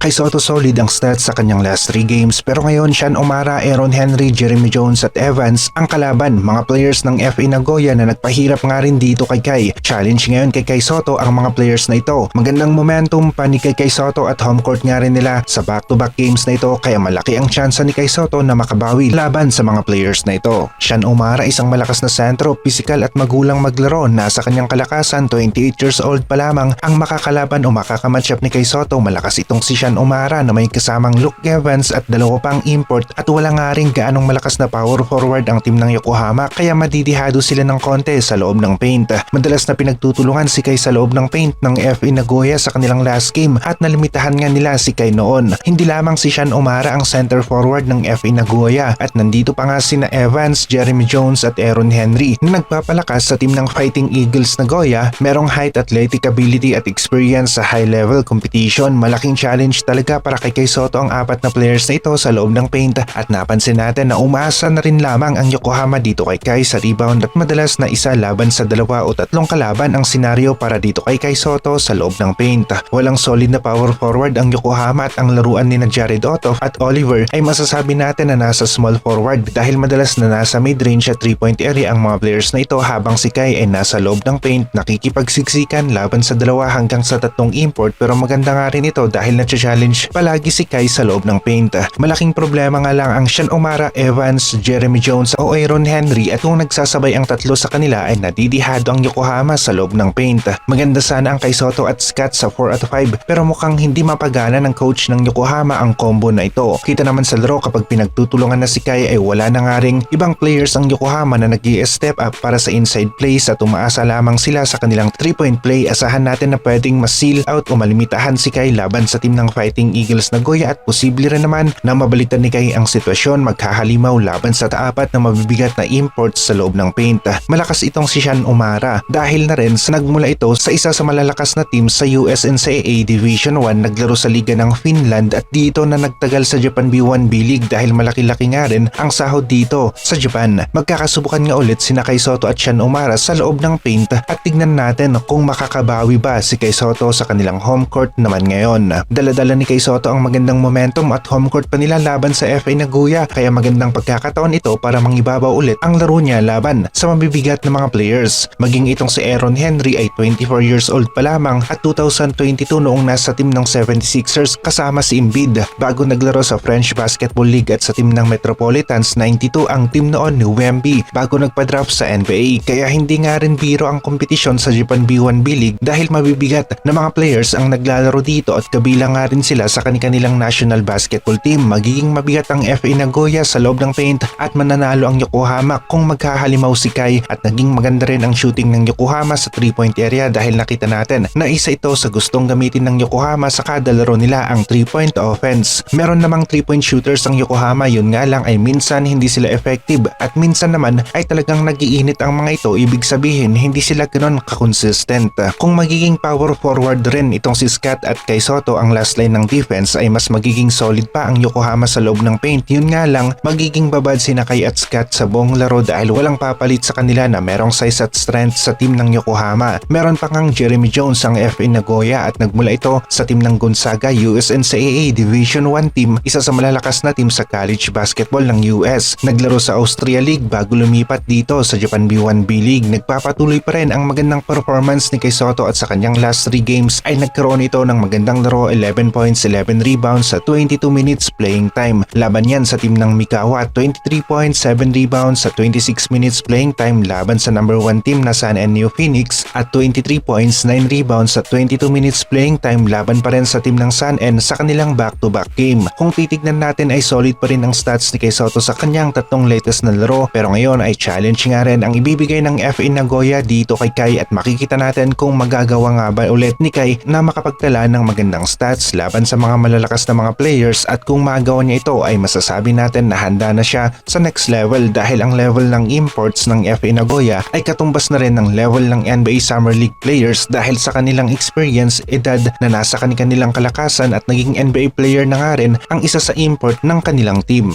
Kay Soto solid ang stats sa kanyang last 3 games pero ngayon Sean Omara, Aaron Henry, Jeremy Jones at Evans ang kalaban mga players ng FA Nagoya na nagpahirap nga rin dito kay Kai. Challenge ngayon kay Kai Soto ang mga players na ito. Magandang momentum pa ni kay Kai Soto at home court nga rin nila sa back-to-back games na ito kaya malaki ang tsansa ni Kai Soto na makabawi laban sa mga players na ito. Sean Omara isang malakas na sentro, physical at magulang maglaro. Nasa kanyang kalakasan, 28 years old pa lamang ang makakalaban o makakamatchup ni Kai Soto. Malakas itong si Sean Omara na may kasamang Luke Evans at dalawa pang import at wala nga rin gaanong malakas na power forward ang team ng Yokohama kaya madidihado sila ng konti sa loob ng paint. Madalas na pinagtutulungan si Kai sa loob ng paint ng FA Nagoya sa kanilang last game at nalimitahan nga nila si Kai noon. Hindi lamang si Sean Omara ang center forward ng FA Nagoya at nandito pa nga sina Evans, Jeremy Jones at Aaron Henry na nagpapalakas sa team ng Fighting Eagles Nagoya merong height, athletic ability at experience sa high level competition. Malaking challenge talaga para kay Kai Soto ang apat na players na ito sa loob ng paint at napansin natin na umaasa na rin lamang ang Yokohama dito kay Kai sa rebound at madalas na isa laban sa dalawa o tatlong kalaban ang senaryo para dito kay Kai Soto sa loob ng paint. Walang solid na power forward ang Yokohama at ang laruan ni na Jared Otto at Oliver ay masasabi natin na nasa small forward dahil madalas na nasa mid-range at 3-point area ang mga players na ito habang si Kai ay nasa loob ng paint nakikipagsiksikan laban sa dalawa hanggang sa tatlong import pero maganda nga rin ito dahil na-challenge palagi si Kai sa loob ng paint. Malaking problema nga lang ang Sean Omara, Evans, Jeremy Jones o Aaron Henry at kung nagsasabay ang tatlo sa kanila ay nadidihado ang Yokohama sa loob ng paint. Maganda sana ang kay Soto at Scott sa 4 at 5 pero mukhang hindi mapagana ng coach ng Yokohama ang combo na ito. Kita naman sa laro kapag pinagtutulungan na si Kai ay wala na nga ring ibang players ang Yokohama na nag step up para sa inside plays at umaasa lamang sila sa kanilang 3-point play. Asahan natin na pwedeng ma-seal out o malimitahan si Kai laban sa team ng Fighting Eagles Nagoya at posible rin naman na mabalitan ni Kai ang sitwasyon maghahalimaw laban sa taapat na mabibigat na imports sa loob ng paint. Malakas itong si Sean Umara dahil na rin sa nagmula ito sa isa sa malalakas na team sa USNCAA Division 1 naglaro sa liga ng Finland at dito na nagtagal sa Japan B1 B-League dahil malaki-laki nga rin ang sahod dito sa Japan. Magkakasubukan nga ulit sina Kai Soto at Sean Umara sa loob ng paint at tignan natin kung makakabawi ba si Kai Soto sa kanilang home court naman ngayon. Daladala ni Kai Soto ang magandang momentum at home court pa nila laban sa FA Nagoya kaya magandang pagkakataon ito para mangibabaw ulit ang laro niya laban sa mabibigat na mga players. Maging itong si Aaron Henry ay 24 years old pa lamang at 2022 noong nasa team ng 76ers kasama si Embiid bago naglaro sa French Basketball League at sa team ng Metropolitans 92 ang team noon ni Wemby bago nagpa-draft sa NBA kaya hindi nga rin biro ang kompetisyon sa Japan B1 B-League dahil mabibigat na mga players ang naglalaro dito at kabilang nga rin sila sa kanilang national basketball team. Magiging mabigat ang FA Nagoya sa loob ng paint at mananalo ang Yokohama kung magkahalimaw si Kai at naging maganda rin ang shooting ng Yokohama sa 3-point area dahil nakita natin na isa ito sa gustong gamitin ng Yokohama sa kada laro nila ang 3-point offense. Meron namang 3-point shooters ang Yokohama yun nga lang ay minsan hindi sila effective at minsan naman ay talagang nagiinit ang mga ito ibig sabihin hindi sila ganon kakonsistent. Kung magiging power forward rin itong si Scott at kay Soto ang last line ng defense ay mas magiging solid pa ang Yokohama sa loob ng paint. Yun nga lang magiging babad sina kay at Scott sa buong laro dahil walang papalit sa kanila na merong size at strength sa team ng Yokohama. Meron pa ngang Jeremy Jones ang FA Nagoya at nagmula ito sa team ng Gonzaga USNCAA Division 1 team, isa sa malalakas na team sa college basketball ng US. Naglaro sa Austria League bago lumipat dito sa Japan B1 B-League. Nagpapatuloy pa rin ang magandang performance ni Kay Soto at sa kanyang last 3 games ay nagkaroon ito ng magandang laro 11 points, 11 rebounds sa 22 minutes playing time. Laban yan sa team ng Mikawa 23 points, 7 rebounds sa 26 minutes playing time. Laban sa number 1 team na San Enio Phoenix at 23 points, 9 rebounds sa 22 minutes playing time. Laban pa rin sa team ng San En sa kanilang back-to-back game. Kung titignan natin ay solid pa rin ang stats ni Kay Soto sa kanyang tatlong latest na laro. Pero ngayon ay challenge nga rin ang ibibigay ng FA Nagoya dito kay Kai. At makikita natin kung magagawa nga ba ulit ni Kai na makapagtala ng magandang stats laban sa mga malalakas na mga players at kung magawa niya ito ay masasabi natin na handa na siya sa next level dahil ang level ng imports ng FA Nagoya ay katumbas na rin ng level ng NBA Summer League players dahil sa kanilang experience, edad na nasa kanilang kalakasan at naging NBA player na nga rin ang isa sa import ng kanilang team.